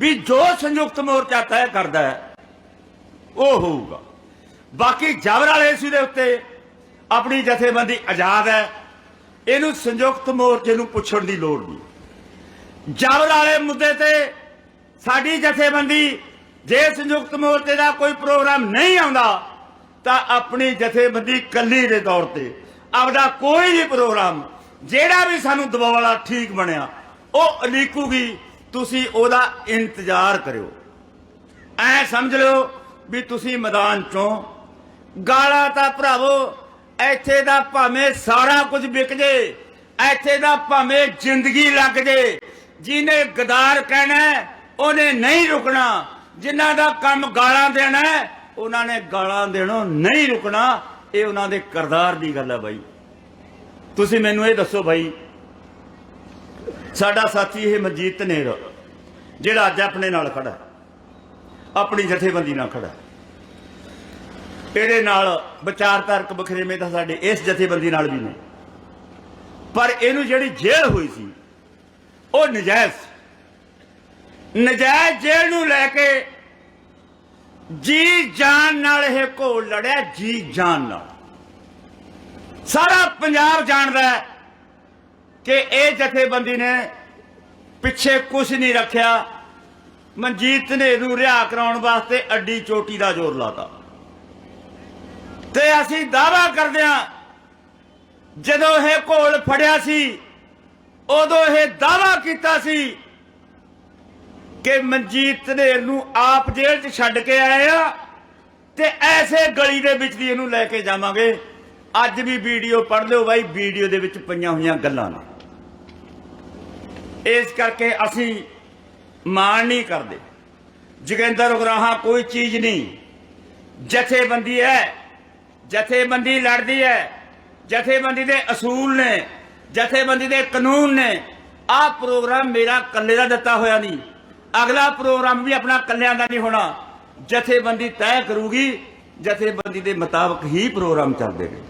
ਵੀ ਜੋ ਸੰਯੁਕਤ ਮੋਰਚਾ ਤੈਅ ਕਰਦਾ ਹੈ, ਉਹ ਹੋਊਗਾ। ਬਾਕੀ ਜਬਰ ਵਾਲੇ ਸੀ ਦੇ ਉੱਤੇ ਆਪਣੀ ਜਥੇਬੰਦੀ ਆਜ਼ਾਦ ਹੈ, ਇਹਨੂੰ ਸੰਯੁਕਤ ਮੋਰਚੇ ਨੂੰ ਪੁੱਛਣ ਦੀ ਲੋੜ ਨਹੀਂ। ਜਬਰ ਵਾਲੇ ਮੁੱਦੇ ਤੇ ਸਾਡੀ ਜਥੇਬੰਦੀ ਜੇ ਸੰਯੁਕਤ ਮੋਰਚੇ ਦਾ ਕੋਈ ਪ੍ਰੋਗਰਾਮ ਨਹੀਂ ਆਉਂਦਾ, ਤਾਂ ਆਪਣੀ ਜਥੇਬੰਦੀ ਕੱਲੀ ਦੇ ਤੌਰ ਤੇ ਆਪਦਾ ਕੋਈ ਵੀ ਪ੍ਰੋਗਰਾਮ, ਜਿਹੜਾ ਵੀ ਸਾਨੂੰ ਦਬਾਅ ਵਾਲਾ ਠੀਕ ਬਣਿਆ, ਉਹ ਅਲੀਕੂਗੀ ਤੁਸੀਂ ਉਹਦਾ ਇੰਤਜ਼ਾਰ ਕਰਿਓ। ਐ ਸਮਝ ਲਓ ਵੀ ਤੁਸੀਂ ਮੈਦਾਨ ਚੋਂ ਗਾਲਾਂ ਤਾਂ ਭਰਾਵੋ, ਇੱਥੇ ਦਾ ਭਾਵੇਂ ਸਾਰਾ ਕੁਝ ਵਿਕ ਜੇ, ਇੱਥੇ ਦਾ ਭਾਵੇਂ ਜ਼ਿੰਦਗੀ ਲੱਗ ਜੇ। ਜਿਹਨੇ ਗਦਾਰ ਕਹਿਣਾ ਉਹਨੇ ਨਹੀਂ ਰੁਕਣਾ। ਜਿਨ੍ਹਾਂ ਦਾ ਕੰਮ ਗਾਲਾਂ ਦੇਣਾ ਉਹਨਾਂ ਨੇ ਗਾਲਾਂ ਦੇਣੋਂ ਨਹੀਂ ਰੁਕਣਾ। ਇਹ ਉਹਨਾਂ ਦੇ ਕਰਦਾਰ ਦੀ ਗੱਲ ਹੈ ਬਾਈ। ਤੁਸੀਂ ਮੈਨੂੰ ਇਹ ਦੱਸੋ ਬਾਈ ਸਾਡਾ ਸਾਥੀ ਇਹ ਮਨਜੀਤ ਨੇਰ ਜਿਹੜਾ ਅੱਜ ਆਪਣੇ ਨਾਲ ਖੜਾ ਆਪਣੀ ਜਥੇਬੰਦੀ ਨਾਲ ਖੜਾ ਇਹਦੇ ਨਾਲ ਵਿਚਾਰਧਾਰਕ ਬਖਰੇਵੇਂ ਤਾਂ ਸਾਡੇ ਇਸ ਜਥੇਬੰਦੀ ਨਾਲ ਵੀ ਨੇ। ਪਰ ਇਹਨੂੰ ਜਿਹੜੀ ਜੇਲ੍ਹ ਹੋਈ ਸੀ, ਉਹ ਨਜਾਇਜ਼ ਸੀ। ਨਜਾਇਜ਼ ਜੇਲ੍ਹ ਨੂੰ ਲੈ ਕੇ ਜੀ ਜਾਨ ਨਾਲ ਇਹ ਘੋਲ ਲੜਿਆ ਜੀ ਜਾਨ ਨਾਲ। ਸਾਰਾ ਪੰਜਾਬ ਜਾਣਦਾ ਹੈ ਕਿ ਇਹ ਜਥੇਬੰਦੀ ਨੇ ਪਿੱਛੇ ਕੁਝ ਨਹੀਂ ਰੱਖਿਆ। ਮਨਜੀਤ ਨੇ ਨੂੰ ਰਿਹਾ ਕਰਾਉਣ ਵਾਸਤੇ ਅੱਡੀ ਚੋਟੀ ਦਾ ਜ਼ੋਰ ਲਾਤਾ। ਤੇ ਅਸੀਂ ਦਾਵਾ ਕਰਦੇ ਹਾਂ, ਜਦੋਂ ਇਹ ਘੋਲ ਫੜਿਆ ਸੀ, ਉਦੋਂ ਇਹ ਦਾਵਾ ਕੀਤਾ ਸੀ ਕਿ ਮਨਜੀਤ ਧਨੇਰ ਨੂੰ ਆਪ ਜੇਲ੍ਹ 'ਚ ਛੱਡ ਕੇ ਆਏ ਆ ਤੇ ਐਸੇ ਗਲੀ ਦੇ ਵਿੱਚ ਦੀ ਇਹਨੂੰ ਲੈ ਕੇ ਜਾਵਾਂਗੇ। ਅੱਜ ਵੀ ਵੀਡੀਓ ਪੜ੍ਹ ਲਿਓ ਬਾਈ, ਵੀਡੀਓ ਦੇ ਵਿੱਚ ਪਈਆਂ ਹੋਈਆਂ ਗੱਲਾਂ ਨੇ। ਇਸ ਕਰਕੇ ਅਸੀਂ ਮਾਣ ਨਹੀਂ ਕਰਦੇ। ਜੋਗਿੰਦਰ ਉਗਰਾਹਾਂ, ਕੋਈ ਚੀਜ਼ ਨਹੀਂ। ਜਥੇਬੰਦੀ ਹੈ। ਜਥੇਬੰਦੀ ਲੜਦੀ ਹੈ। ਜਥੇਬੰਦੀ ਦੇ ਅਸੂਲ ਨੇ। ਜਥੇਬੰਦੀ ਦੇ ਕਾਨੂੰਨ ਨੇ। ਆਹ ਪ੍ਰੋਗਰਾਮ ਮੇਰਾ ਇਕੱਲੇ ਦਾ ਦਿੱਤਾ ਹੋਇਆ ਨਹੀਂ। ਅਗਲਾ ਪ੍ਰੋਗਰਾਮ ਵੀ ਆਪਣਾ ਇਕੱਲਿਆਂ ਦਾ ਨਹੀਂ ਹੋਣਾ। ਜਥੇਬੰਦੀ ਤੈਅ ਕਰੂਗੀ। ਜਥੇਬੰਦੀ ਦੇ ਮੁਤਾਬਕ ਹੀ ਪ੍ਰੋਗਰਾਮ ਚੱਲਦੇ ਨੇ।